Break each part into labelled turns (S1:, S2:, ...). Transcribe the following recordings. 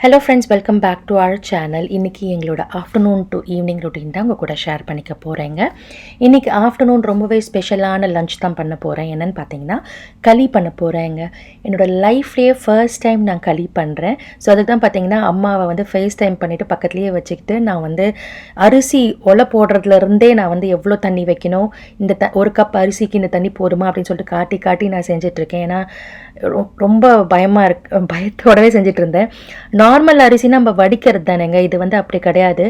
S1: Hello friends welcome back to our channel இன்றைக்கி எங்களோட afternoon to evening routine தான் உங்கள் கூட ஷேர் பண்ணிக்க போகிறேங்க இன்றைக்கி ஆஃப்டர்நூன் ரொம்பவே ஸ்பெஷலான லஞ்ச் தான் பண்ண போகிறேன் என்னென்னு பார்த்தீங்கன்னா களி பண்ண போகிறேங்க என்னோட லைஃப்லேயே ஃபர்ஸ்ட் டைம் நான் களி பண்ணுறேன் ஸோ அதுக்கு தான் பார்த்தீங்கன்னா அம்மாவை வந்து ஃபேஸ் டைம் பண்ணிவிட்டு பக்கத்துலேயே வச்சுக்கிட்டு நான் வந்து அரிசி ஒலை போடுறதுலேருந்தே நான் வந்து எவ்வளோ தண்ணி வைக்கணும்? இந்த த ஒரு கப் அரிசிக்கு இந்த தண்ணி போதுமா? அப்படின்னு சொல்லிட்டு காட்டி காட்டி நான் செஞ்சிட்ருக்கேன். ஏன்னா ரொ- ரொம்ப பயமாக இருக்கு பயத்தோடவே செஞ்சிட்ருந்தேன். நான் நார்மல் அரிசி நம்ம வடிக்கிறது தானேங்க. இது வந்து அப்படி கிடையாது.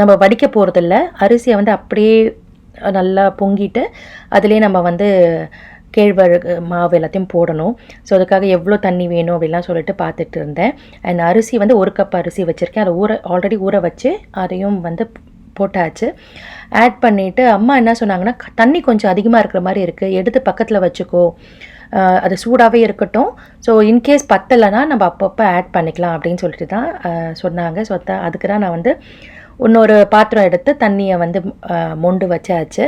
S1: நம்ம வடிக்க போகிறதில்ல அரிசியை வந்து அப்படியே நல்லா பொங்கிட்டு அதுலேயே நம்ம வந்து கேழ்வரகு மாவு எல்லாத்தையும் போடணும். ஸோ அதுக்காக எவ்வளோ தண்ணி வேணும் அப்படிலாம் சொல்லிட்டு பார்த்துட்டு இருந்தேன். அண்ட் அரிசி வந்து ஒரு கப் அரிசி வச்சுருக்கேன். அதை ஊற ஆல்ரெடி ஊற வச்சு அதையும் வந்து போட்டாச்சு. ஆட் பண்ணிவிட்டு அம்மா என்ன சொன்னாங்கன்னா தண்ணி கொஞ்சம் அதிகமாக இருக்கிற மாதிரி இருக்குது எடுத்து பக்கத்தில் வச்சுக்கோ. அது சூடாகவே இருக்கட்டும். ஸோ இன்கேஸ் பத்தலைன்னா நம்ம அப்பப்போ ஆட் பண்ணிக்கலாம் அப்படின்னு சொல்லிட்டு தான் சொன்னாங்க. ஸோ அதான் அதுக்கு தான் நான் வந்து இன்னொரு பாத்திரம் எடுத்து தண்ணியை வந்து மொண்டு வச்சாச்சு.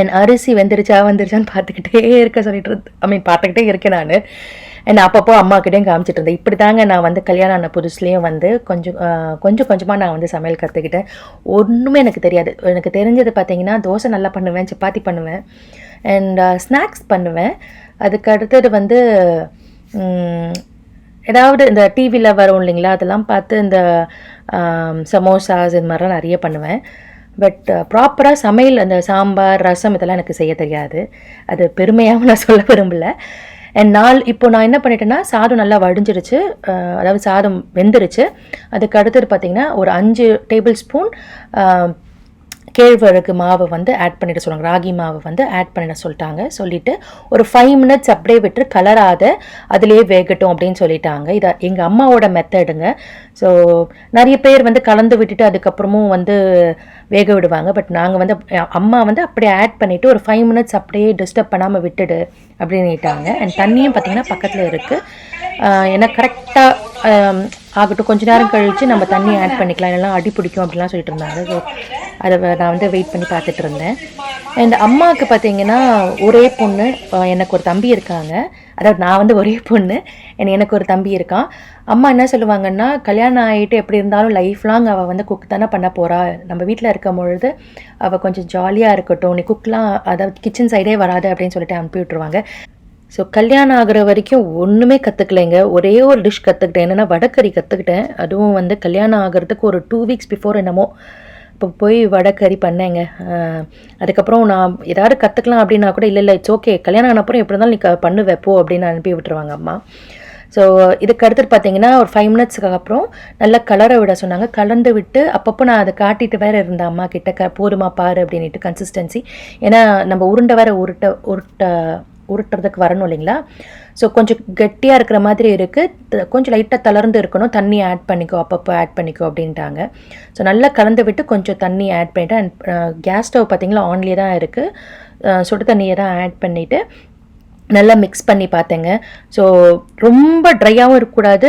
S1: என் அரிசி வெந்துருச்சா வந்துருச்சான்னு பார்த்துக்கிட்டே இருக்க சொல்லிட்டு இருந்து ஐ மீன் பார்த்துக்கிட்டே இருக்கேன் நான். என் அப்பப்போ அம்மாக்கிட்டேயும் காமிச்சிட்டு இருந்தேன். இப்படி தாங்க நான் வந்து கல்யாணம் ஆன புதுசுலேயும் வந்து கொஞ்சம் கொஞ்சம் கொஞ்சமாக நான் வந்து சமையல் கற்றுக்கிட்டேன் ஒன்றுமே எனக்கு தெரியாது. எனக்கு தெரிஞ்சது பார்த்தீங்கன்னா தோசை நல்லா பண்ணுவேன் சப்பாத்தி பண்ணுவேன். அண்ட் ஸ்நாக்ஸ் பண்ணுவேன். அதுக்கு அடுத்தது வந்து ஏதாவது இந்த டிவியில் வரும் இல்லைங்களா அதெல்லாம் பார்த்து இந்த சமோசாஸ் இது மாதிரிலாம் நிறைய பண்ணுவேன். பட் ப்ராப்பராக சமையல் அந்த சாம்பார் ரசம் இதெல்லாம் எனக்கு செய்ய தெரியாது. அது பெருமையாகவும் நான் சொல்ல விரும்பல. அண்ட் நாள் இப்போ நான் என்ன பண்ணிட்டேன்னா சாதம் நல்லா வடிஞ்சிருச்சு. அதாவது சாதம் வெந்துருச்சு. அதுக்கு அடுத்தது பார்த்திங்கன்னா ஒரு அஞ்சு டேபிள் ஸ்பூன் கேழ்வரகு மாவை வந்து ஆட் பண்ணிட சொல்லுவாங்க. ராகி மாவை வந்து ஆட் பண்ணிட சொல்லிட்டாங்க. சொல்லிட்டு ஒரு ஃபைவ் மினிட்ஸ் அப்படியே விட்டு கலராத அதிலே வேகட்டும் அப்படின்னு சொல்லிட்டாங்க. இதை எங்கள் அம்மாவோட மெத்தடுங்க ஸோ நிறைய பேர் வந்து கலந்து விட்டுட்டு அதுக்கப்புறமும் வந்து வேக விடுவாங்க. பட் நாங்கள் வந்து அம்மா வந்து அப்படியே ஆட் பண்ணிவிட்டு ஒரு ஃபைவ் மினிட்ஸ் அப்படியே டிஸ்டர்ப் பண்ணாமல் விட்டுடு அப்படின்னுட்டாங்க அண்ட் தண்ணியும் பார்த்தீங்கன்னா பக்கத்தில் இருக்குது ஏன்னா கரெக்டாக ஆகட்டும் கொஞ்ச நேரம் கழித்து நம்ம தண்ணி ஆட் பண்ணிக்கலாம். இல்லைனா அடி பிடிக்கும் அப்படிலாம் சொல்லிட்டு இருந்தாங்க ஸோ அதை நான் வந்து வெயிட் பண்ணி பார்த்துட்டு இருந்தேன். அண்ட் அம்மாவுக்கு பார்த்தீங்கன்னா ஒரே பொண்ணு எனக்கு ஒரு தம்பி இருக்காங்க. அதாவது நான் வந்து ஒரே பொண்ணு. எனக்கு ஒரு தம்பி இருக்கான். அம்மா என்ன சொல்லுவாங்கன்னா கல்யாணம் ஆகிட்டு எப்படி இருந்தாலும் லைஃப் லாங் அவள் வந்து குக் தானே பண்ண போகிறா நம்ம வீட்டில் இருக்கும் பொழுது அவள் கொஞ்சம் ஜாலியாக இருக்கட்டும். நீ குக்லாம் அதாவது கிச்சன் சைடே வராது அப்படின்னு சொல்லிட்டு அனுப்பி விட்ருவாங்க ஸோ கல்யாணம் ஆகிற வரைக்கும் ஒன்றுமே கற்றுக்கலைங்க ஒரே ஒரு டிஷ் கற்றுக்கிட்டேன் என்னென்னா வடக்கறி கற்றுக்கிட்டேன் அதுவும் வந்து கல்யாணம் ஆகிறதுக்கு ஒரு டூ வீக்ஸ் பிஃபோர் என்னமோ இப்போ போய் வடக்கறி பண்ணேங்க. அதுக்கப்புறம் நான் ஏதாவது கற்றுக்கலாம் அப்படின்னா கூட இல்லை இல்லை இட்ஸ் ஓகே கல்யாணம் ஆன அப்புறம் எப்படி இருந்தாலும் நீ க- பண்ணு வைப்போ அப்படின்னு அனுப்பி விட்டுருவாங்க அம்மா. ஸோ இதுக்கு அடுத்துட்டு பார்த்தீங்கன்னா ஒரு ஃபைவ் மினிட்ஸ்க்கு அப்புறம் நல்லா கலரை விட சொன்னாங்க. கலந்து விட்டு அப்பப்போ நான் அதை காட்டிட்டு வேறு இருந்தேன் அம்மா கிட்ட க போதுமா பாரு அப்படின்ட்டு கன்சிஸ்டன்சி ஏன்னா நம்ம உருண்டை வேற உருட்ட உருட்ட உருட்டுறதுக்கு வரணும் இல்லைங்களா? ஸோ கொஞ்சம் கெட்டியாக இருக்கிற மாதிரி இருக்குது கொஞ்சம் லைட்டாக தளர்ந்து இருக்கணும். தண்ணி ஆட் பண்ணிக்கோ அப்பப்போ ஆட் பண்ணிக்கோ அப்படின்ட்டாங்க. ஸோ நல்லா கலந்து விட்டு கொஞ்சம் தண்ணி ஆட் பண்ணிவிட்டு அண்ட் கேஸ் ஸ்டவ் பார்த்திங்களா ஆன்லேயே தான் இருக்குது சுடு தண்ணியை தான் ஆட் பண்ணிவிட்டு நல்லா மிக்ஸ் பண்ணி பார்த்தேங்க ஸோ ரொம்ப ட்ரையாகவும் இருக்கக்கூடாது.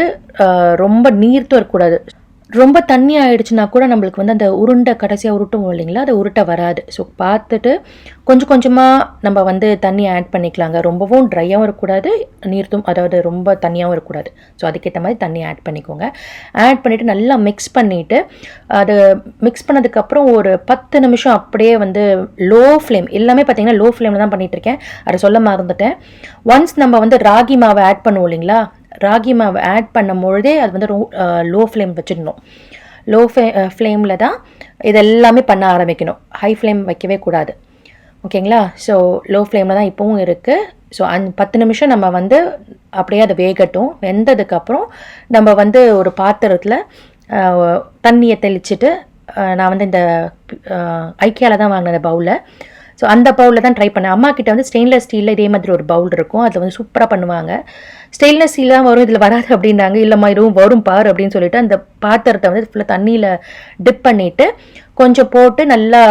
S1: ரொம்ப நீர்த்தும் இருக்கக்கூடாது. ரொம்ப தண்ணி ஆயிடுச்சுன்னா கூட நம்மளுக்கு வந்து அந்த உருண்டை கடைசியாக உருட்டும் இல்லைங்களா? அது உருட்டை வராது. ஸோ பார்த்துட்டு கொஞ்சம் கொஞ்சமாக நம்ம வந்து தண்ணி ஆட் பண்ணிக்கலாங்க. ரொம்பவும் ட்ரையாகவும் இருக்கக்கூடாது நீர்த்தும் அதாவது ரொம்ப தண்ணியாகவும் இருக்கக்கூடாது. ஸோ அதுக்கேற்ற மாதிரி தண்ணி ஆட் பண்ணிக்கோங்க. ஆட் பண்ணிவிட்டு நல்லா மிக்ஸ் பண்ணிவிட்டு அது மிக்ஸ் பண்ணதுக்கப்புறம் ஒரு பத்து நிமிஷம் அப்படியே வந்து லோ ஃப்ளேம் எல்லாமே பார்த்தீங்கன்னா லோ ஃப்ளேமில் தான் பண்ணிகிட்ருக்கேன் இருக்கேன். அதை சொல்ல மறந்துட்டேன். ஒன்ஸ் நம்ம வந்து ராகி மாவை ஆட் பண்ணுவோம் இல்லைங்களா? ராகி மாவை ஆட் பண்ணும் பொழுதே அது வந்து லோ ஃப்ளேம் வச்சிடணும். லோ ஃப்ளே ஃப்ளேமில் தான் இதெல்லாமே பண்ண ஆரம்பிக்கணும். ஹை ஃப்ளேம் வைக்கவே கூடாது. ஓகேங்களா? ஸோ லோ ஃப்ளேமில் தான் இப்போவும் இருக்குது ஸோ அந் பத்து நிமிஷம் நம்ம வந்து அப்படியே அதை வேகட்டும். வெந்ததுக்கப்புறம் நம்ம வந்து ஒரு பாத்திரத்தில் தண்ணியை தெளிச்சுட்டு நான் வந்து இந்த ஐக்கியாவில் தான் வாங்கினேன் பவுலை ஸோ அந்த பவுலில் தான் ட்ரை பண்ணேன். அம்மா கிட்ட வந்து ஸ்டெயின்லெஸ் ஸ்டீலில் இதே மாதிரி ஒரு பவுல் இருக்கும். அதில் வந்து சூப்பராக பண்ணுவாங்க. ஸ்டெயின்லெஸ் ஸ்டீலாக வரும் இதில் வராது அப்படின்னாங்க இல்லைம்மா இதுவும் வரும் பார் அப்படின்னு சொல்லிட்டு அந்த பாத்திரத்தை வந்து ஃபுல்லாக தண்ணியில் டிப் பண்ணிவிட்டு கொஞ்சம் போட்டு நல்லா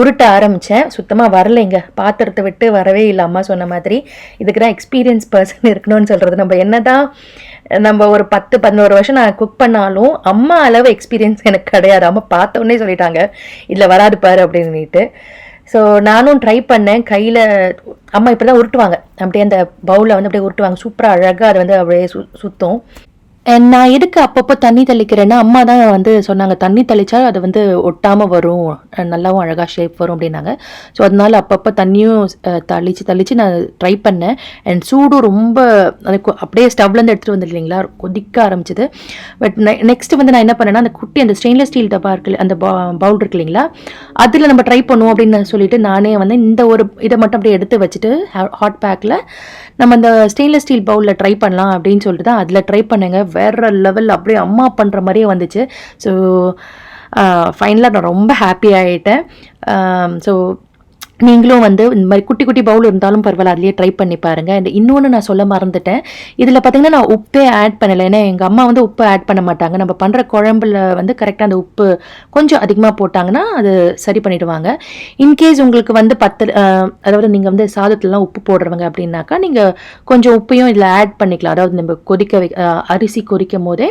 S1: உருட்ட ஆரம்பித்தேன் சுத்தமாக வரலைங்க. பாத்திரத்தை விட்டு வரவே இல்லை. அம்மா சொன்ன மாதிரி இதுக்கு தான் எக்ஸ்பீரியன்ஸ் பர்சன் இருக்கணும்னு சொல்கிறது நம்ம என்ன தான் நம்ம ஒரு பத்து பதினோரு வருஷம் நான் குக் பண்ணாலும் அம்மா அளவு எக்ஸ்பீரியன்ஸ் எனக்கு கிடையாது. அம்மா பார்த்தோன்னே சொல்லிட்டாங்க இதில் வராது பாரு அப்படின்னுட்டு ஸோ நானும் ட்ரை பண்ணேன். கையில் அம்மா இப்படி தான் உருட்டுவாங்க. அப்படியே அந்த பவுலில் வந்து அப்படியே உருட்டுவாங்க. சூப்பராக அழகாக அது வந்து அப்படியே சு சுற்றும் நான் எதுக்கு அப்பப்போ தண்ணி தெளிக்கிறேன்னா அம்மா தான் வந்து சொன்னாங்க தண்ணி தெளித்தா அது வந்து ஒட்டாமல் வரும். நல்லாவும் அழகாக ஷேப் வரும் அப்படின்னாங்க. ஸோ அதனால அப்பப்போ தண்ணியும் தளித்து தளித்து நான் ட்ரை பண்ணேன். அண்ட் சூடும் ரொம்ப அது அப்படியே ஸ்டவ்லேருந்து எடுத்துகிட்டு வந்து இல்லைங்களா? கொதிக்க ஆரம்பிச்சது. பட் நெக்ஸ்ட் வந்து நான் என்ன பண்ணேன்னா அந்த குட்டி அந்த ஸ்டெயின்லெஸ் ஸ்டீல் டப்பா இருக்கு அந்த பவுல் இருக்கு இல்லைங்களா? அதில் நம்ம ட்ரை பண்ணுவோம் அப்படின்னு சொல்லிட்டு நானே வந்து இந்த ஒரு இதை மட்டும் அப்படியே எடுத்து வச்சுட்டு ஹாட் பேக்கில் நம்ம அந்த ஸ்டெயின்லெஸ் ஸ்டீல் பவுலில் ட்ரை பண்ணலாம் அப்படின்னு சொல்லிட்டு தான் அதில் ட்ரை பண்ணுங்கள் வேற லெவல் அப்படியே அம்மா பண்ணுற மாதிரியே வந்துச்சு. ஸோ ஃபைனலாக நான் ரொம்ப ஹாப்பி ஆகிட்டேன் ஸோ நீங்களும் வந்து இந்த மாதிரி குட்டி குட்டி பவுல் இருந்தாலும் பரவாயில்ல அதுலேயே ட்ரை பண்ணி பாருங்கள் அண்ட் இன்னொன்று நான் சொல்ல மறந்துட்டேன். இதில் பார்த்தீங்கன்னா நான் உப்பே ஆட் பண்ணலை. ஏன்னா எங்கள் அம்மா வந்து உப்பு ஆட் பண்ண மாட்டாங்க. நம்ம பண்ணுற குழம்புல வந்து கரெக்டாக அந்த உப்பு கொஞ்சம் அதிகமாக போட்டாங்கன்னா அது சரி பண்ணிடுவாங்க. இன்கேஸ் உங்களுக்கு வந்து பத்து அதாவது நீங்கள் வந்து சாதத்துலலாம் உப்பு போடுறவங்க அப்படின்னாக்கா நீங்கள் கொஞ்சம் உப்பையும் இதில் ஆட் பண்ணிக்கலாம். அதாவது நம்ம கொதிக்க வை அரிசி கொதிக்கும் போதே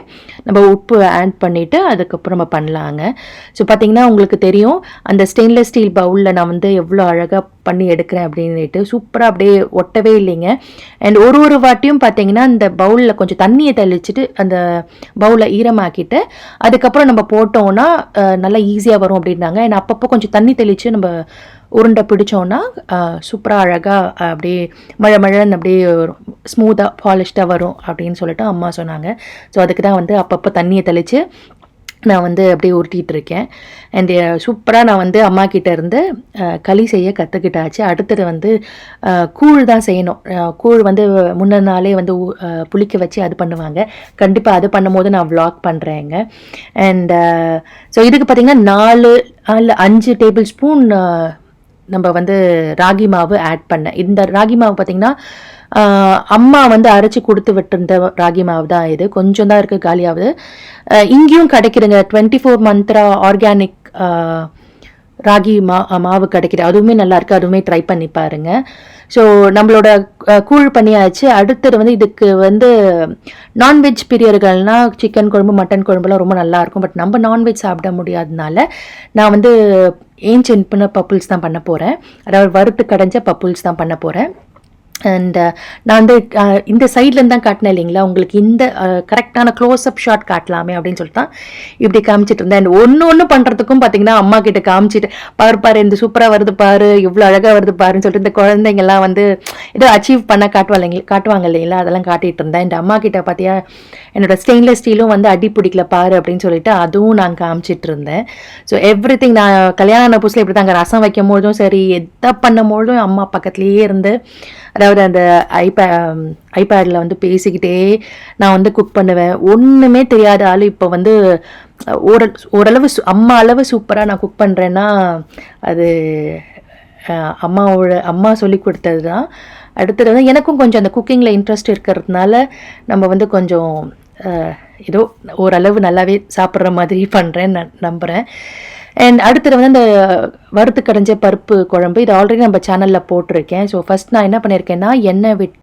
S1: நம்ம உப்பு ஆட் பண்ணிவிட்டு அதுக்கப்புறம் நம்ம பண்ணலாங்க. ஸோ பார்த்தீங்கன்னா உங்களுக்கு தெரியும் அந்த ஸ்டெயின்லெஸ் ஸ்டீல் பவுலில் நான் வந்து எவ்வளோ அழகாக பண்ணி எடுக்கிறேன் அப்படின்னுட்டு சூப்பராக அப்படியே ஒட்டவே இல்லைங்க. அண்ட் ஒரு ஒரு வாட்டியும் பார்த்தீங்கன்னா அந்த பவுலில் கொஞ்சம் தண்ணியை தெளிச்சிட்டு அந்த பவுலை ஈரமாக்கிட்டு அதுக்கப்புறம் நம்ம போட்டோம்னா நல்லா ஈஸியாக வரும் அப்படின்னாங்க. அண்ட் அப்பப்போ கொஞ்சம் தண்ணி தெளித்து நம்ம உருண்டை பிடிச்சோன்னா சூப்பராக அழகாக அப்படியே மழை மழைன்னு அப்படியே ஸ்மூத்தாக பாலிஷ்டாக வரும் அப்படின்னு சொல்லிட்டு அம்மா சொன்னாங்க. ஸோ அதுக்கு தான் வந்து அப்பப்போ தண்ணியை தெளித்து நான் வந்து அப்படியே உருட்டிகிட்டு இருக்கேன் அண்ட் சூப்பராக uh, நான் வந்து அம்மா கிட்டே இருந்து களி செய்ய கற்றுக்கிட்டாச்சு அடுத்தது வந்து கூழ் தான் செய்யணும். கூழ் வந்து முன்ன நாளே வந்து புளிக்க வச்சு அது பண்ணுவாங்க. கண்டிப்பாக அது பண்ணும்போது நான் vlog பண்ணுறேங்க அண்ட் ஸோ இதுக்கு பார்த்திங்கன்னா நாலு இல்லை அஞ்சு டேபிள் ஸ்பூன் நம்ம வந்து ராகி மாவு ஆட் பண்ணேன் இந்த ராகி மாவு பார்த்தீங்கன்னா அம்மா வந்து அரைச்சி கொடுத்து விட்டுருந்த ராகி மாவு தான் இது. கொஞ்சம் தான் இருக்குது காலியாகுது. இங்கேயும் கிடைக்குதுங்க. Twenty four Mantra organic ragi மா மாவு கிடைக்குது. அதுவுமே நல்லா இருக்கு. அதுவுமே ட்ரை பண்ணி பாருங்க. ஸோ நம்மளோட கூழ் பண்ணியாச்சு. அடுத்தது வந்து இதுக்கு வந்து நான்வெஜ் பிரியர்கள்னா சிக்கன் குழம்பு மட்டன் குழம்புலாம் ரொம்ப நல்லாயிருக்கும் பட் நம்ம நான்வெஜ் சாப்பிட முடியாதனால நான் வந்து ஏன் பண்ண பப்புள்ஸ் தான் பண்ண போகிறேன் அதாவது வறுத்து கடைஞ்ச பப்புல்ஸ் தான் பண்ண போகிறேன் அண்ட் uh, நான் வந்து uh, இந்த சைட்லேருந்து தான் காட்டினேன் இல்லைங்களா? உங்களுக்கு இந்த கரெக்டான க்ளோஸ்அப் ஷாட் காட்டலாமே அப்படின்னு சொல்லிட்டு தான் இப்படி காமிச்சிட்டு இருந்தேன். அண்ட் ஒன்று ஒன்று பண்ணுறதுக்கும் பார்த்தீங்கன்னா அம்மா கிட்ட காமிச்சிட்டு பாரு பாரு இந்த சூப்பராக வருது பாரு இவ்வளோ அழகாக வருது பாருன்னு சொல்லிட்டு இந்த குழந்தைங்கெல்லாம் வந்து ஏதோ அச்சீவ் பண்ண காட்டுவாங்க காட்டுவாங்க இல்லைங்களா? அதெல்லாம் காட்டிகிட்டு இருந்தேன். அண்ட் அம்மா கிட்ட பார்த்தியா என்னோட ஸ்டெயின்லெஸ் ஸ்டீலும் வந்து அடி பிடிக்கல பாரு அப்படின்னு சொல்லிட்டு அதுவும் நான் காமிச்சிட்டு இருந்தேன். ஸோ எவ்ரி திங் நான் கல்யாணம் ஆன புதுசில் இப்படி தாங்க ரசம் வைக்கும் போதும் சரி எதை பண்ணும் பொழுதும் அம்மா பக்கத்துலேயே இருந்து அதாவது அந்த ஐபே ஐபேடில் வந்து பேசிக்கிட்டே நான் வந்து குக் பண்ணுவேன். ஒன்றுமே தெரியாத ஆள் இப்போ வந்து ஓர ஓரளவு சு- அம்மா அளவு சூப்பராக நான் குக் பண்ணுறேன்னா அது அம்மாவோட அம்மா சொல்லி கொடுத்தது தான் அடுத்தது வந்து எனக்கும் கொஞ்சம் அந்த குக்கிங்கில் இன்ட்ரெஸ்ட் இருக்கிறதுனால நம்ம வந்து கொஞ்சம் ஏதோ ஓரளவு நல்லாவே சாப்பிட்ற மாதிரி பண்ணுறேன்னு நான் நம்புகிறேன் அண்ட் அடுத்தது வந்து அந்த வறுத்து கடைஞ்ச பருப்பு குழம்பு இது ஆல்ரெடி நம்ம சேனலில் போட்டிருக்கேன். ஸோ ஃபர்ஸ்ட் நான் என்ன பண்ணியிருக்கேன்னா எண்ணெய் விட்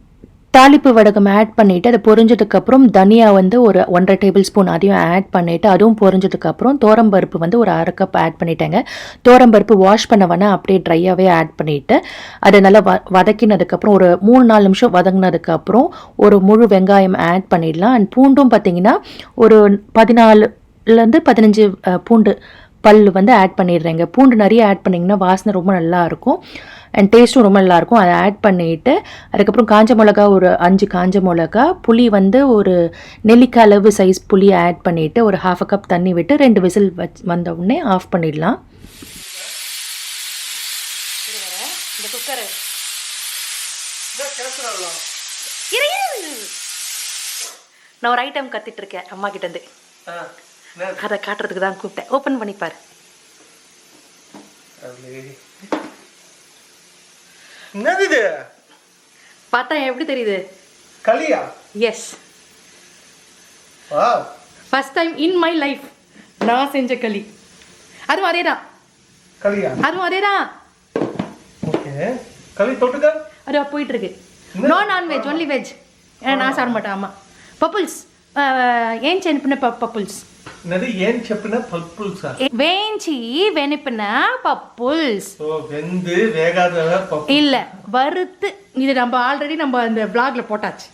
S1: தாளிப்பு வடகம் ஆட் பண்ணிவிட்டு அதை பொரிஞ்சதுக்கப்புறம் தனியா வந்து ஒரு ஒன்றரை டேபிள் ஸ்பூன் அதையும் ஆட் பண்ணிவிட்டு அதுவும் பொரிஞ்சதுக்கப்புறம் தோரம்பருப்பு வந்து ஒரு அரை கப் ஆட் பண்ணிட்டேங்க. தோரம்பருப்பு வாஷ் பண்ண வேணா அப்படியே ட்ரையாகவே ஆட் பண்ணிவிட்டு அதை நல்லா வ வதக்கினதுக்கப்புறம் ஒரு மூணு நாலு நிமிஷம் வதங்கினதுக்கப்புறம் ஒரு முழு வெங்காயம் ஆட் பண்ணிடலாம். அண்ட் பூண்டும் பார்த்தீங்கன்னா ஒரு பதினாலுலேருந்து பதினஞ்சு பூண்டு பல் வந்து ஆட் பண்ணிடுறேங்க. பூண்டு நிறைய ஆட் பண்ணிங்கன்னா வாசனை ரொம்ப நல்லா இருக்கும் அண்ட் டேஸ்ட்டும் ரொம்ப நல்லா இருக்கும் அதை ஆட் பண்ணிட்டு அதுக்கப்புறம் காஞ்ச மிளகா ஒரு அஞ்சு காஞ்ச மிளகா புளி வந்து ஒரு நெல்லிக்காய் அளவு சைஸ் புளி ஆட் பண்ணிட்டு ஒரு ஹாஃப் அ கப் தண்ணி விட்டு ரெண்டு விசில் வச் வந்த உடனே ஆஃப் பண்ணிடலாம். நான் ஒரு ஐட்டம் கத்திட்டு இருக்கேன் அம்மா கிட்ட இருந்து அதை காட்டுறதுக்கு தான் கூப்பிட்டேன். ஓப்பன் பண்ணி பாரு.
S2: என்னது இது?
S1: பார்த்தா எப்படி தெரியுது?
S2: களியா?
S1: எஸ்
S2: வா
S1: first time in my life நான் செஞ்ச களி. அதுவும் அதே தான்
S2: களியா?
S1: அதுவும் அதே தான்
S2: ஓகே களி தொட்டுக்க?
S1: அது போயிட்டு இருக்கு நோ நான்வெஜ் ஒன்லி வெஜ் நான் சாப்பிட மாட்டேன் ஆமாம் பப்புல்ஸ் ஏன் சென்ட் பண்ண பப்புல்ஸ்
S3: வேஞ்சி வெனிப்பின பப்புல்ஸ்
S2: வெந்து வேகாத
S3: இல்ல வறுத்து இது நம்ம ஆல்ரெடி நம்ம அந்த vlogல போட்டாச்சு.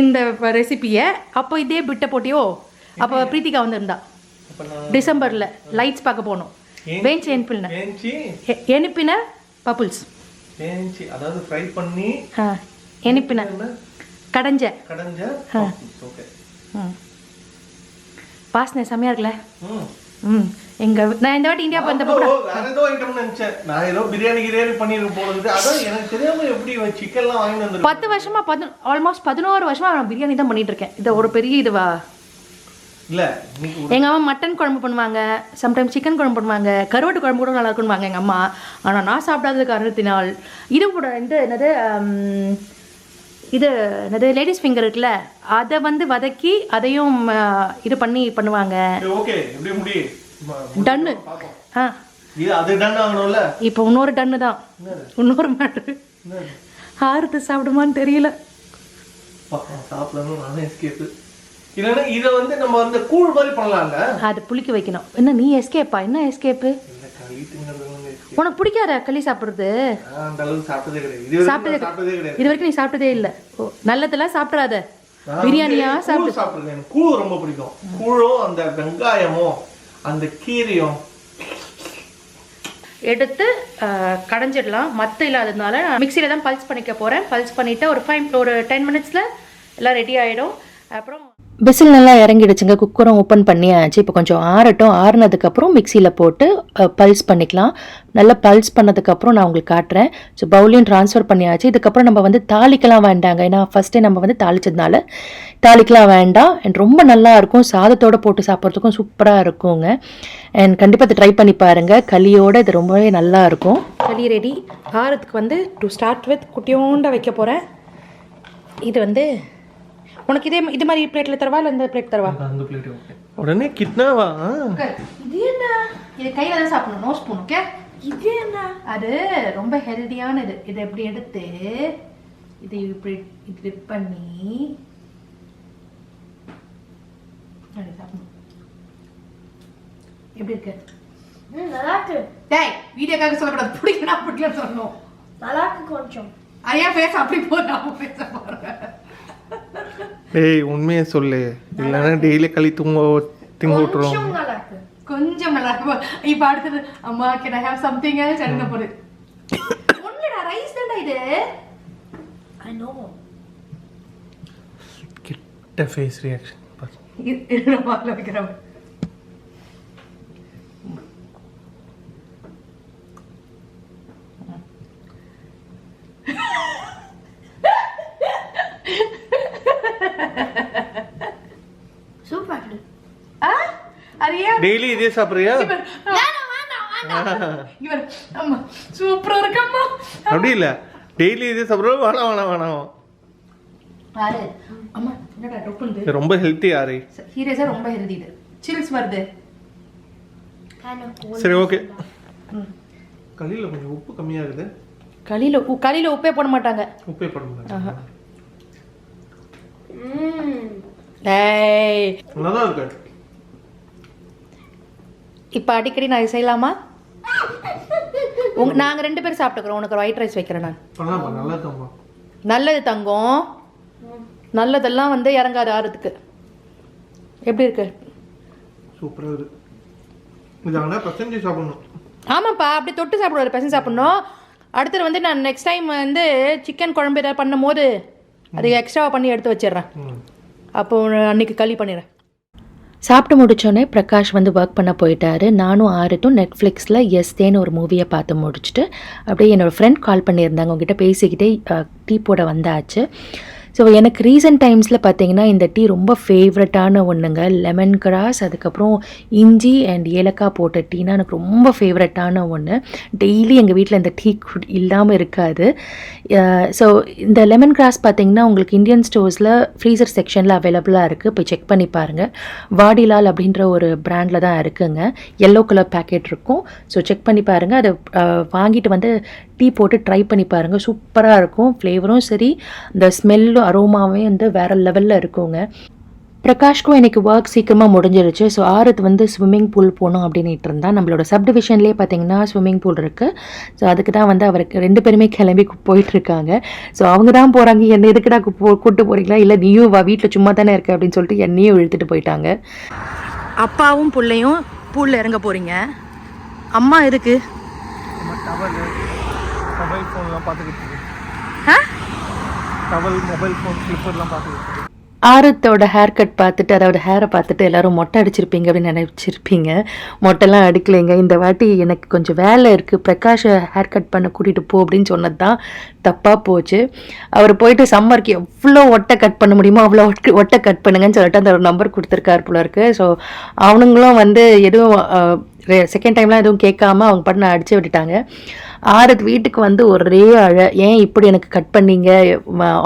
S3: இந்த ரெசிபியை அப்போ இதே பிட்ட போட்டியோ அப்போ பிரீத்திகா வந்திருந்தா. டிசம்பர்ல லைட்ஸ் பார்க்க போனோம். வேஞ்சி எனிப்பின
S2: வேஞ்சி
S3: எனிப்பின பப்புல்ஸ்
S2: வேஞ்சி அதாவது ஃப்ரை பண்ணி
S3: எனிப்பின கடைஞ்ச.
S2: கடைஞ்ச ஓகே
S3: ம். வாசனை செம்மையா இருக்குல்ல?
S2: ம்.
S3: எங்க நான் இந்த வாட்டி இந்தியா வந்தப்போ கூட
S2: ஓ, வேற ஏதோ ஐட்டம் நினைச்சேன். நான் ஏதோ பிரியாணி கிரியாணி பண்ணிருக்க போறது அதான் எனக்கு தெரியாம எப்படி சிக்கன்லாம் வாங்கி வந்து
S3: பத்து வருஷமா பதி ஆல்மோஸ்ட் பதினோரு வருஷமா நான் பிரியாணி தான் பண்ணிட்டு இருக்கேன். இது ஒரு பெரிய இதுவா?
S2: இல்ல
S3: எங்க அம்மா மட்டன் குழம்பு பண்ணுவாங்க. சம்டைம்ஸ் சிக்கன் குழம்பு பண்ணுவாங்க. கருவாட்டு குழம்பு கூட நல்லா இருக்கும்வாங்க எங்க அம்மா. ஆனா நான் சாப்பிடாத காரணத்தினால். இது கூட இந்த என்னது இது என்னது லேடிஸ் ஃபிங்கர் இருக்குல்ல அதை வந்து வதக்கி அதையும் இது பண்ணி பண்ணுவாங்க. டன்னு ஆ.
S2: இது அது டன் ஆகணும்ல?
S3: இப்போ இன்னொரு டன்னு தான். இன்னொரு மேட்ரு
S2: என்னது?
S3: ஆறுத்து சாப்பிடுமான்னு தெரியல. அது புளிக்க வைக்கணும். என்ன நீ எஸ்கேப்பா என்ன எஸ்கேப்பு உனக்கு பிடிக்காத களி சாப்பிட்றது?
S2: நான் அந்த அளவுக்கு சாப்பிட்டதே கிடையாது. இது வரைக்கும்
S3: சாப்பிட்டதே
S2: நான் சாப்பிட்டதே கிடையாது.
S3: இது வரைக்கும் நீ சாப்பிட்டதே இல்லை. நல்லதெல்லாம் சாப்பிட்றாத
S2: நான்
S3: பிரியாணியா
S2: வந்து
S3: சாப்பிடு.
S2: கூழ் சாப்பிடுறேன் எனக்கு கூழ் ரொம்ப பிடிக்கும். கூழும் அந்த வெங்காயமும் அந்த கீரையும்
S3: எடுத்து கடைஞ்சிடலாம். மத்த இல்லாததுனால மிக்சியில் தான் பல்ஸ் பண்ணிக்க போகிறேன் பல்ஸ் பண்ணிவிட்டு ஒரு ஃபைவ் ஒரு டென் மினிட்ஸில் எல்லாம் ரெடி ஆகிடும் அப்புறம்
S1: விசில் நல்லா இறங்கிடுச்சுங்க. குக்கரும் ஓப்பன் பண்ணியாச்சு. இப்போ கொஞ்சம் ஆறட்டும். ஆறுனதுக்கப்புறம் மிக்சியில் போட்டு பல்ஸ் பண்ணிக்கலாம். நல்லா பல்ஸ் பண்ணதுக்கப்புறம் நான் உங்களுக்கு காட்டுறேன். ஸோ பவுலையும் ட்ரான்ஸ்ஃபர் பண்ணியாச்சு. இதுக்கப்புறம் நம்ம வந்து தாளிக்கலாம் வேண்டாங்க. ஏன்னா ஃபஸ்ட்டே நம்ம வந்து தாளிச்சதுனால தாளிக்கலாம் வேண்டாம். அண்ட் ரொம்ப நல்லா இருக்கும். சாதத்தோட போட்டு சாப்பிட்றதுக்கும் சூப்பராக இருக்குங்க. அண்ட் கண்டிப்பாக இதை ட்ரை பண்ணி பாருங்கள் களியோட இது ரொம்பவே நல்லா இருக்கும்.
S3: களி ரெடி ஆறதுக்கு வந்து டு ஸ்டார்ட் வித் குட்டியோண்ட வைக்க போகிறேன் இது வந்து உனக்கு இதே இது மாதிரி பிளேட்டில் தரவா இல்லை இந்த பிளேட் தரவா?
S2: அந்த பிளேட் ஓகே. உடனே கிட்னாவா?
S3: இது என்ன? இது கையில தான் சாப்பிடணும் நோ ஸ்பூன் ஓகே இது என்ன? அது ரொம்ப ஹெல்தியானது இதை இப்படி எடுத்து இதை இப்படி டிப் பண்ணி அப்படி சாப்பிடணும். எப்படி இருக்கு?
S4: நல்லா இருக்கு.
S3: டேய் வீடியோக்காக சொல்லக்கூடாது. பிடிக்கணும் பிடிக்கல சொல்லணும்.
S4: நல்லா இருக்கு கொஞ்சம்.
S3: ஐயா பேச அப்படி போதும் நான் பேச போறேன்.
S2: டேய் உண்மையை சொல்லு. இல்லைன்னா டெய்லி களி தூங்க திங்க விட்டுருவோம்
S4: கொஞ்சம் நல்லா
S3: இருக்கும் இப்போ அடுத்தது அம்மா can I have something else எடுக்க போகுது ஒண்ணுடா ரைஸ் தான்டா இது.
S4: ஐ நோ
S2: கிட்ட ஃபேஸ் ரியாக்ஷன்
S3: வாயில வைக்கிறேன்
S4: சூப்பர் இருக்கு
S3: ஆ அரியா
S2: டெய்லி இதே சாப்பிட்றியா?
S3: இவர் அம்மா சூப்பரா இருக்கம்மா.
S2: அப்படி இல்லை. டெய்லி இதே சாப்பிட்றோம் வேணாம் வேணாம் வேணாம். ரொம்ப ஹெல்த்தி ஆரி
S3: சீரியஸா ரொம்ப ஹெல்தி இது. சில்ஸ் வருது.
S2: சரி ஓகே களியில் கொஞ்சம் உப்பு கம்மியாகுது
S3: களியில உ- களியில உப்பே போட மாட்டாங்க.
S2: உப்பே போட
S4: mm.
S3: டேய்.
S2: நல்லா இருக்கு.
S3: இப்போ அடிக்கடி நான் இது செய்யலாமா? உங்க நாங்க ரெண்டு பேரும் சாப்பிட்டுக்கிறோம். உனக்கு ஒயிட் ரைஸ் வைக்கிறேன் நான். நல்லது தங்கம். நல்லதெல்லாம் வந்து இறங்காது ஆறுதுக்கு எப்படி இருக்கு?
S2: சூப்பராக இருக்கு. இது ஆனால் பசஞ்சு சாப்பிடணும்.
S3: ஆமாப்பா அப்படி தொட்டு சாப்பிடுவாரு. பசங்க சாப்பிடணும். அடுத்தது வந்து நான் நெக்ஸ்ட் டைம் வந்து சிக்கன் குழம்பு ஏதாவது பண்ணும் போது அது எக்ஸ்ட்ரா பண்ணி எடுத்து வச்சிடுறேன். அப்போ அன்னைக்கு களி பண்ணிடுறேன்.
S1: சாப்பிட்டு முடித்தோடனே பிரகாஷ் வந்து ஒர்க் பண்ண போயிட்டாரு. நானும் ஆறுத்தும் நெட்ஃப்ளிக்ஸில் எஸ்தேன்னு ஒரு மூவியை பார்த்து முடிச்சுட்டு அப்படியே என்னோடய ஃப்ரெண்ட் கால் பண்ணியிருந்தாங்க. உங்ககிட்ட பேசிக்கிட்டே டீ போட வந்தாச்சு. ஸோ எனக்கு ரீசெண்ட் டைம்ஸில் பார்த்தீங்கன்னா இந்த டீ ரொம்ப ஃபேவரட்டான ஒன்றுங்க லெமன் கிராஸ் அதுக்கப்புறம் இஞ்சி அண்ட் ஏலக்காய் போட்ட டீனா எனக்கு ரொம்ப ஃபேவரட்டான ஒன்று டெய்லி எங்கள் வீட்டில் இந்த டீ இல்லாமல் இருக்காது. ஸோ இந்த லெமன் கிராஸ் பார்த்தீங்கன்னா உங்களுக்கு இந்தியன் ஸ்டோர்ஸில் ஃப்ரீசர் செக்ஷனில் அவைலபிளாக இருக்குது போய் செக் பண்ணி பாருங்கள் வாடிலால் அப்படின்ற ஒரு ப்ராண்டில் தான் இருக்குங்க. எல்லோ கலர் பேக்கெட் இருக்கும். ஸோ செக் பண்ணி பாருங்கள் அதை வாங்கிட்டு வந்து டீ போட்டு ட்ரை பண்ணி பாருங்கள் சூப்பராக இருக்கும். ஃப்ளேவரும் சரி இந்த ஸ்மெல்லும் அரோமாவே வந்து வேறு லெவலில் இருக்குங்க. பிரகாஷ்க்கும் இன்னைக்கு ஒர்க் சீக்கிரமாக முடிஞ்சிருச்சு. ஸோ ஆரத் வந்து ஸ்விம்மிங் பூல் போகணும் அப்படின்ட்டு இருந்தா நம்மளோட சப் டிவிஷன்லேயே பார்த்தீங்கன்னா ஸ்விம்மிங் பூல் இருக்குது ஸோ அதுக்கு தான் வந்து அவருக்கு ரெண்டு பேருமே கிளம்பி கு- போயிட்டு இருக்காங்க. ஸோ அவங்க தான் போகிறாங்க என்ன எதுக்குடா கு- போ கூட்டு போகிறீங்களா இல்லை நீயும் வா வீட்டில் சும்மா தானே இருக்க அப்படின்னு சொல்லிட்டு என்னையும் இழுத்துட்டு போயிட்டாங்க. அப்பாவும் பிள்ளையும் பூலில் இறங்க போகிறீங்க அம்மா எதுக்கு?
S2: மொபைல் ஃபோன்லாம் பார்த்துக்கிட்டு இருக்கு டவல் மொபைல் ஃபோன் ஸ்லிப்பர்லாம் பார்த்துக்கிட்டு. இருக்கு
S1: ஆரத்தோட ஹேர் கட் பார்த்துட்டு அதாவது ஹேரை பார்த்துட்டு எல்லாரும் மொட்டை அடிச்சிருப்பீங்க அப்படின்னு நினைச்சிருப்பீங்க. மொட்டைலாம் அடிக்கலைங்க. இந்த வாட்டி எனக்கு கொஞ்சம் வேலை இருக்குது பிரகாஷை ஹேர் கட் பண்ண கூட்டிகிட்டு போ அப்படின்னு சொன்னது தான் தப்பாக போச்சு. அவர் போயிட்டு சம்மருக்கு எவ்வளோ ஒட்டை கட் பண்ண முடியுமோ அவ்வளோ ஒட்டு கட் பண்ணுங்கன்னு சொல்லிட்டு அந்த ஒரு நம்பர் கொடுத்துருக்காரு போல இருக்கு. ஸோ அவனுங்களும் வந்து எதுவும் செகண்ட் டைம்லாம் எதுவும் கேட்காம அவங்க பண்ண அடிச்சு விட்டுட்டாங்க. ஆறுக்கு வீட்டுக்கு வந்து ஒரே அழ ஏன் இப்படி எனக்கு கட் பண்ணீங்க?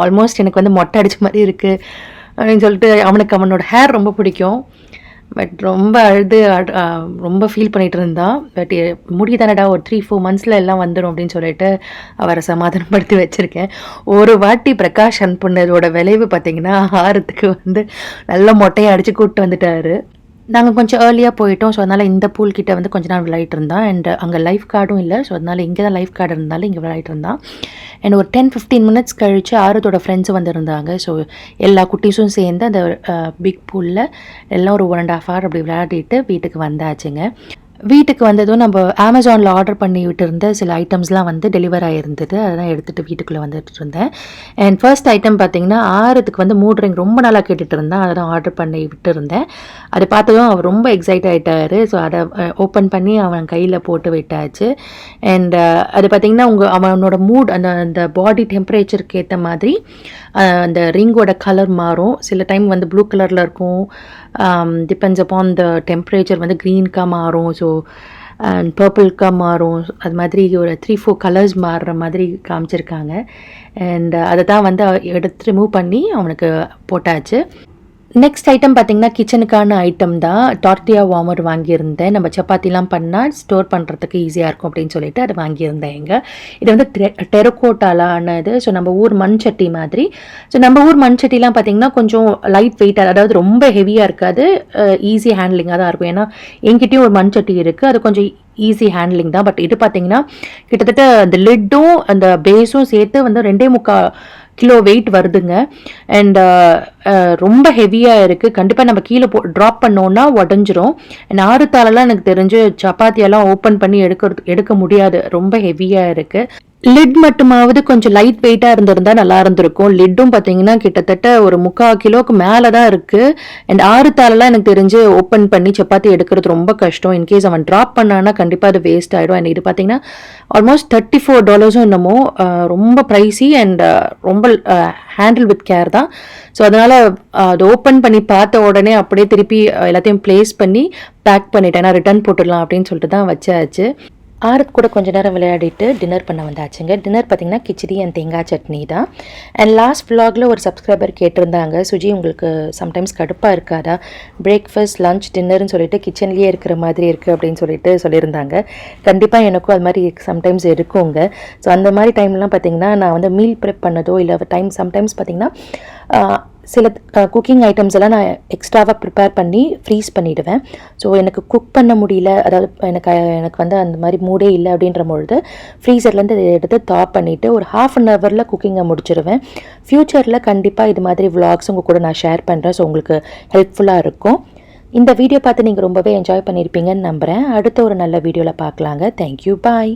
S1: ஆல்மோஸ்ட் எனக்கு வந்து மொட்டை அடிச்ச மாதிரி இருக்குது அப்படின்னு சொல்லிட்டு அவனுக்கு அவனோட ஹேர் ரொம்ப பிடிக்கும். பட் ரொம்ப அழுது ரொம்ப ஃபீல் பண்ணிகிட்டு இருந்தான். பட் முடியுதானடா? ஒரு த்ரீ ஃபோர் மந்த்ஸில் எல்லாம் வந்துடும் அப்படின்னு சொல்லிட்டு அவரை சமாதானப்படுத்தி வச்சுருக்கேன். ஒரு வாட்டி பிரகாஷ் அனுப்புனதோட விளைவு பார்த்தீங்கன்னா ஆறத்துக்கு வந்து நல்ல மொட்டையை அடித்து கூப்பிட்டு வந்துட்டாரு. நாங்கள் கொஞ்சம் ஏர்லியாக போயிட்டோம். ஸோ அதனால் இந்த பூல் கிட்ட வந்து கொஞ்ச நாள் விளையாட்டு இருந்தான். அண்ட் அங்கே லைஃப் கார்டும் இல்லை. ஸோ அதனால் இங்கே தான் லைஃப் கார்டு இருந்தாலும் இங்கே விளையாட்டு இருந்தான். அண்ட் ஒரு டென் ஃபிஃப்டீன் மினிட்ஸ் கழித்து ஆரத்தோட ஃப்ரெண்ட்ஸும் வந்திருந்தாங்க. ஸோ எல்லா குட்டீஸும் சேர்ந்து அந்த பிக் பூலில் எல்லாம் ஒரு ஒன் அண்ட் ஆஃப் ஹவர் அப்படி விளையாடிட்டு வீட்டுக்கு வந்தாச்சுங்க. வீட்டுக்கு வந்ததும் நம்ம அமேசானில் ஆர்டர் பண்ணி விட்டுருந்த சில ஐட்டம்ஸ்லாம் வந்து டெலிவர் ஆகிருந்தது அதெல்லாம் எடுத்துகிட்டு வீட்டுக்குள்ளே வந்துட்டு இருந்தேன். அண்ட் ஃபர்ஸ்ட் ஐட்டம் பார்த்தீங்கன்னா ஆறுத்துக்கு வந்து மூட் ரிங் ரொம்ப நாளாக கேட்டுட்டு இருந்தேன் அதை தான் ஆர்டர் பண்ணி விட்டுருந்தேன். அதை பார்த்ததும் அவர் ரொம்ப எக்ஸைட் ஆகிட்டாரு ஸோ அதை ஓப்பன் பண்ணி அவன் கையில் போட்டு விட்டாச்சு. அண்ட் அது பார்த்தீங்கன்னா உங்கள் அவனோட மூட் அந்த அந்த பாடி டெம்பரேச்சருக்கு ஏற்ற மாதிரி அந்த ரிங்கோட கலர் மாறும். சில டைம் வந்து ப்ளூ கலரில் இருக்கும். டிபெண்ட்ஸ் அப்பான் த டெம்பரேச்சர் வந்து க்ரீனுக்காக மாறும் ஸோ அண்ட் பர்பிள்க்காக மாறும். அது மாதிரி ஒரு த்ரீ ஃபோர் கலர்ஸ் மாறுற மாதிரி காமிச்சிருக்காங்க. அண்ட் அதை தான் வந்து எடுத்து ரிமூவ் பண்ணி அவனுக்கு போட்டாச்சு. நெக்ஸ்ட் ஐட்டம் பார்த்திங்கன்னா கிச்சனுக்கான ஐட்டம் தான். டார்டியா வார்மர் வாங்கியிருந்தேன். நம்ம சப்பாத்திலாம் பண்ணால் ஸ்டோர் பண்ணுறதுக்கு ஈஸியாக இருக்கும் அப்படின்னு சொல்லிட்டு அது வாங்கியிருந்தேன் எங்கே இது வந்து டெரக்கோட்டாலானது. ஸோ நம்ம ஊர் மண் சட்டி மாதிரி. ஸோ நம்ம ஊர் மண் சட்டிலாம் பார்த்திங்கன்னா கொஞ்சம் லைட் வெயிட்டாக அதாவது ரொம்ப ஹெவியாக இருக்காது. ஈஸி ஹேண்ட்லிங்காக தான் இருக்கும். ஏன்னா என்கிட்டயும் ஒரு மண் சட்டி இருக்குது அது கொஞ்சம் ஈஸி ஹேண்ட்லிங் தான். பட் இது பார்த்தீங்கன்னா கிட்டத்தட்ட அந்த லிட்டும் அந்த பேஸும் சேர்த்து வந்து ரெண்டே முக்கால் கிலோ வெயிட் வருதுங்க. அண்ட் uh, uh, ரொம்ப ஹெவியாக இருக்குது கண்டிப்பாக நம்ம கீழே போ ட்ராப் பண்ணோன்னா உடஞ்சிரும். அண்ட் ஆறுத்தாலெல்லாம் எனக்கு தெரிஞ்சு சப்பாத்தியெல்லாம் ஓப்பன் பண்ணி எடுக்கிறது எடுக்க முடியாது. ரொம்ப ஹெவியாக இருக்குது லிட் மட்டுமாவது கொஞ்சம் லைட் வெயிட்டாக இருந்திருந்தா நல்லா இருந்திருக்கும். லிட்டும் பார்த்தீங்கன்னா கிட்டத்தட்ட ஒரு முக்கால் கிலோக்கு மேலே தான் இருக்குது அண்ட் ஆறு தாளெல்லாம் எனக்கு தெரிஞ்சு ஓப்பன் பண்ணி சப்பாத்தி எடுக்கிறது ரொம்ப கஷ்டம். இன்கேஸ் அவன் ட்ராப் பண்ணானா கண்டிப்பாக அது வேஸ்ட் ஆகிடும் அண்ட் இது பார்த்தீங்கன்னா ஆல்மோஸ்ட் தேர்ட்டி ஃபோர் டாலர்ஸும் என்னமோ ரொம்ப ப்ரைஸி அண்ட் ரொம்ப ஹேண்டில் வித் கேர் தான். ஸோ அதனால் அது ஓப்பன் பண்ணி பார்த்த உடனே அப்படியே திருப்பி எல்லாத்தையும் ப்ளேஸ் பண்ணி பேக் பண்ணிட்டேன். ஏன்னா ரிட்டர்ன் போட்டுடலாம் அப்படின்னு சொல்லிட்டு தான் வச்சாச்சு. ஆரத் கூட கொஞ்ச நேரம் விளையாடிட்டு டின்னர் பண்ண வந்தாச்சுங்க. டின்னர் பார்த்தீங்கன்னா கிச்சடி அண்ட் தேங்காய் சட்னி தான். அண்ட் லாஸ்ட் விலாகில் ஒரு சப்ஸ்கிரைபர் கேட்டிருந்தாங்க. சுஜி உங்களுக்கு சம்டைம்ஸ் கடுப்பாக இருக்காதா? பிரேக்ஃபாஸ்ட் லஞ்ச் டின்னர்னு சொல்லிட்டு கிச்சன்லேயே இருக்கிற மாதிரி இருக்குது அப்படின்னு சொல்லிட்டு சொல்லியிருந்தாங்க. கண்டிப்பாக எனக்கும் அது மாதிரி சம்டைம்ஸ் இருக்குங்க. ஸோ அந்த மாதிரி டைம்லாம் பார்த்தீங்கன்னா நான் வந்து மீல் ப்ரிப் பண்ணதோ இல்லை டைம் சம்டைம்ஸ் பார்த்தீங்கன்னா சில குக்கிங் ஐட்டம்ஸ் எல்லாம் நான் எக்ஸ்ட்ராவாக ப்ரிப்பேர் பண்ணி ஃப்ரீஸ் பண்ணிடுவேன். ஸோ எனக்கு குக் பண்ண முடியல அதாவது எனக்கு எனக்கு வந்து அந்த மாதிரி மூடே இல்லை அப்படின்ற பொழுது ஃப்ரீசர்லேருந்து இதை எடுத்து தாப் பண்ணிவிட்டு ஒரு ஹாஃப் அன் ஹவரில் குக்கிங்கை முடிச்சிருவேன். ஃப்யூச்சரில் கண்டிப்பாக இது மாதிரி விலாக்ஸ் உங்கள் கூட நான் ஷேர் பண்ணுறேன் ஸோ உங்களுக்கு ஹெல்ப்ஃபுல்லாக இருக்கும். இந்த வீடியோ பார்த்து நீங்கள் ரொம்பவே என்ஜாய் பண்ணியிருப்பீங்கன்னு நம்புகிறேன் அடுத்த ஒரு நல்ல வீடியோவில் பார்க்கலாங்க. Thank you bye